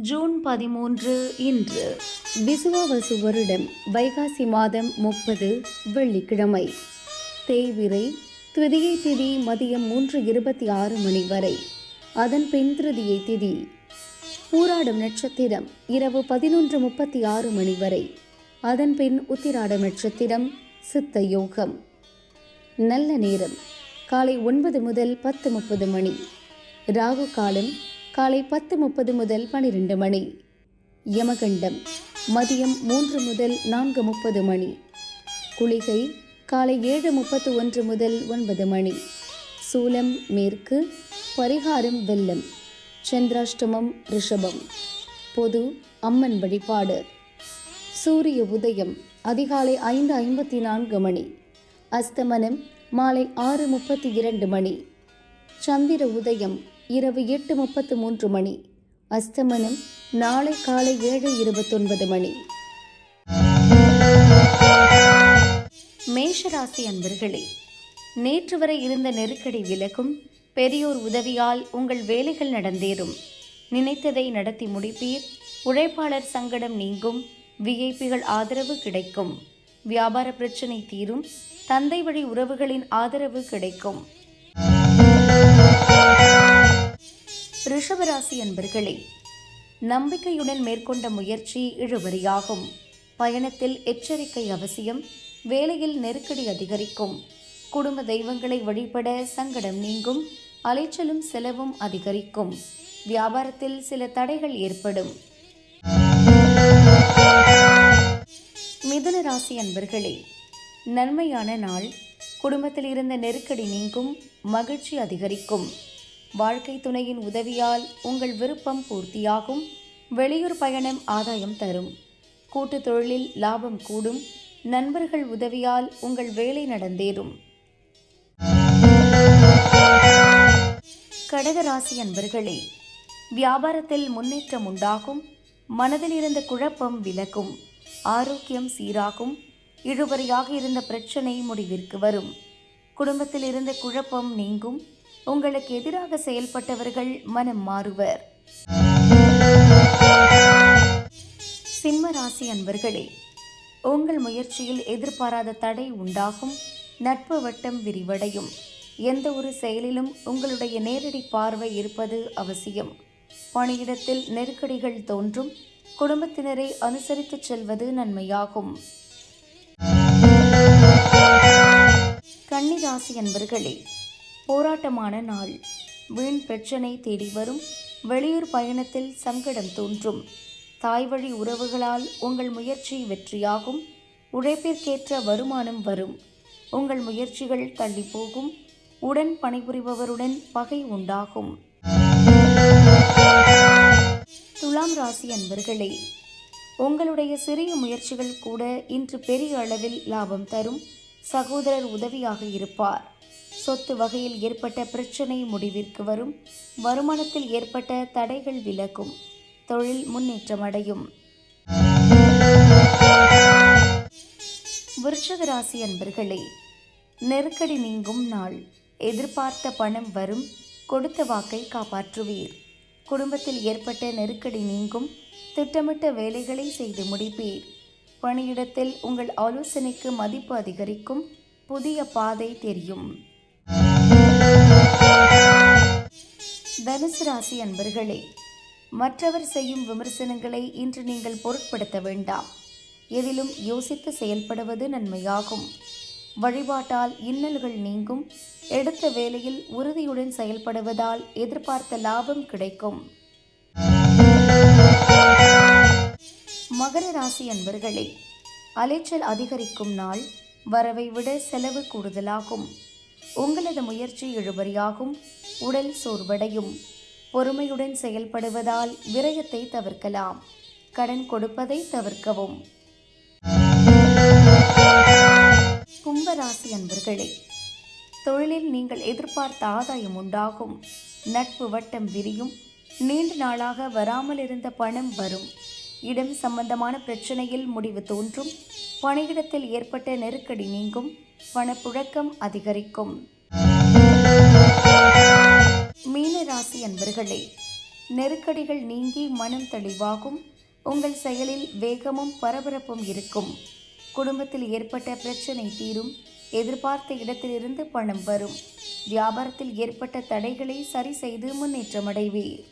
June பதிமூன்று இன்று விசுவாவசு வருடம் வைகாசி மாதம் முப்பது வெள்ளிக்கிழமை. தேய்விரை திருதியை திதி மதியம் மூன்று இருபத்தி ஆறு மணி வரை. அதன் பின் திருதியை திதி பூராடும் நட்சத்திரம் இரவு பதினொன்று முப்பத்தி ஆறு மணி வரை. அதன் பின் உத்திராடம் நட்சத்திரம் சித்த யோகம். நல்ல நேரம் காலை ஒன்பது முதல் பத்து முப்பது மணி. ராகு காலம் காலை பத்து முப்பது முதல் பனிரெண்டு மணி. யமகண்டம் மதியம் மூன்று முதல் நான்கு முப்பது மணி. குளிகை காலை ஏழு முப்பத்து ஒன்று முதல் ஒன்பது மணி. சூலம் மேற்கு பரிகாரம் வெள்ளம். சந்திராஷ்டமம் ரிஷபம். பொது அம்மன் வழிபாடு. சூரிய உதயம் அதிகாலை ஐந்து ஐம்பத்தி நான்கு மணி. அஸ்தமனம் மாலை ஆறு முப்பத்தி இரண்டு மணி. சந்திர உதயம் இரவு எட்டு முப்பத்து மூன்று மணி. அஸ்தமனம் நாளை காலை ஏழு இருபத்தொன்பது மணி. மேஷராசி அன்பர்களே நேற்று வரை இருந்த நெருக்கடி விலகும் பெரியோர் உதவியால் உங்கள் வேலைகள் நடந்தேறும். நினைத்ததை நடத்தி முடிப்பீர். உழைப்பாளர் சங்கடம் நீங்கும். விஐபிகள் ஆதரவு கிடைக்கும். வியாபார பிரச்சனை தீரும். தந்தை வழி உறவுகளின் ஆதரவு கிடைக்கும். ரிஷபராசி அன்பர்களே நம்பிக்கையுடன் மேற்கொண்ட முயற்சி இழுபறியாகும். பயணத்தில் எச்சரிக்கை அவசியம் வேலையில் நெருக்கடி அதிகரிக்கும். குடும்ப தெய்வங்களை வழிபட சங்கடம் நீங்கும் அலைச்சலும் செலவும் அதிகரிக்கும். வியாபாரத்தில் சில தடைகள் ஏற்படும். மிதுன ராசி அன்பர்களே நன்மையான நாள் குடும்பத்தில் இருந்த நெருக்கடி நீங்கும் மகிழ்ச்சி அதிகரிக்கும். வாழ்க்கை துணையின் உதவியால் உங்கள் விருப்பம் பூர்த்தியாகும். வெளியூர் பயணம் ஆதாயம் தரும். கூட்டு தொழிலில் லாபம் கூடும். நண்பர்கள் உதவியால் உங்கள் வேலை நடந்தேறும். கடகராசி அன்பர்களே வியாபாரத்தில் முன்னேற்றம் உண்டாகும். மனதில் இருந்த குழப்பம் விலகும். ஆரோக்கியம் சீராகும். இழுபறியாக இருந்த பிரச்சனை முடிவிற்கு வரும். குடும்பத்தில் இருந்த குழப்பம் நீங்கும். உங்களுக்கு எதிராக செயல்பட்டவர்கள் மனம் மாறுவர். சிம்ம ராசி அன்பர்களே உங்கள் முயற்சியில் எதிர்பாராத தடை உண்டாகும் நட்பு வட்டம் விரிவடையும். எந்த ஒரு செயலிலும் உங்களுடைய நேரடி பார்வை இருப்பது அவசியம். பணியிடத்தில் நெருக்கடிகள் தோன்றும் குடும்பத்தினரை அனுசரித்துச் செல்வது நன்மையாகும். கன்னிராசி அன்பர்களே போராட்டமான நாள். வீண் பிரச்சனை தேடி வரும். வெளியூர் பயணத்தில் சங்கடம் தோன்றும். தாய் வழி உறவுகளால் உங்கள் முயற்சி வெற்றியாகும். உழைப்பிற்கேற்ற வருமானம் வரும். உங்கள் முயற்சிகள் தள்ளி போகும். உடன் பணிபுரிபவருடன் பகை உண்டாகும். துலாம் ராசி அன்பர்களே உங்களுடைய சிறிய முயற்சிகள் கூட இன்று பெரிய அளவில் லாபம் தரும். சகோதரர் உதவியாக இருப்பார். சொத்து வகையில் ஏற்பட்ட பிரச்சனை முடிவிற்கு வரும். வருமானத்தில் ஏற்பட்ட தடைகள் விலகும். தொழில் முன்னேற்றமடையும். விருச்சக ராசி அன்பர்களே நெருக்கடி நீங்கும் நாள். எதிர்பார்த்த பணம் வரும். கொடுத்த வாக்கை காப்பாற்றுவீர். குடும்பத்தில் ஏற்பட்ட நெருக்கடி நீங்கும். திட்டமிட்ட வேலைகளை செய்து முடிப்பீர். பணியிடத்தில் உங்கள் ஆலோசனைக்கு மதிப்பு அதிகரிக்கும். புதிய பாதை தெரியும். தனுசு ராசி அன்பர்களே மற்றவர் செய்யும் விமர்சனங்களை இன்று நீங்கள் பொருட்படுத்த வேண்டாம். எதிலும் யோசித்து செயல்படுவது நன்மையாகும். வழிபாட்டால் இன்னல்கள் நீங்கும். எடுத்த வேலையில் உறுதியுடன் செயல்படுவதால் எதிர்பார்த்த லாபம் கிடைக்கும். மகர ராசி அன்பர்களே அலைச்சல் அதிகரிக்கும் நாள் வரவை விட செலவு கூடுதலாகும். உங்களது முயற்சி இழுபறியாகும். உடல் சோர்வடையும். பொறுமையுடன் செயல்படுவதால் விரயத்தை தவிர்க்கலாம். கடன் கொடுப்பதை தவிர்க்கவும். கும்பராசி அன்பர்களே தொழிலில் நீங்கள் எதிர்பார்த்த ஆதாயம் உண்டாகும். நட்பு வட்டம் விரியும். நீண்ட நாளாக வராமல் இருந்த பணம் வரும். இடம் சம்பந்தமான பிரச்சனையில் முடிவு தோன்றும். பணியிடத்தில் ஏற்பட்ட நெருக்கடி நீங்கும். பணப்புழக்கம் அதிகரிக்கும். மீன ராசி அன்பர்களே நெருக்கடிகள் நீங்கி மனம் தெளிவாகும் உங்கள் செயலில் வேகமும் பரபரப்பும் இருக்கும். குடும்பத்தில் ஏற்பட்ட பிரச்சனை தீரும் எதிர்பார்த்த இடத்திலிருந்து பணம் வரும். வியாபாரத்தில் ஏற்பட்ட தடைகளை சரி செய்து முன்னேற்றமடைவீர்.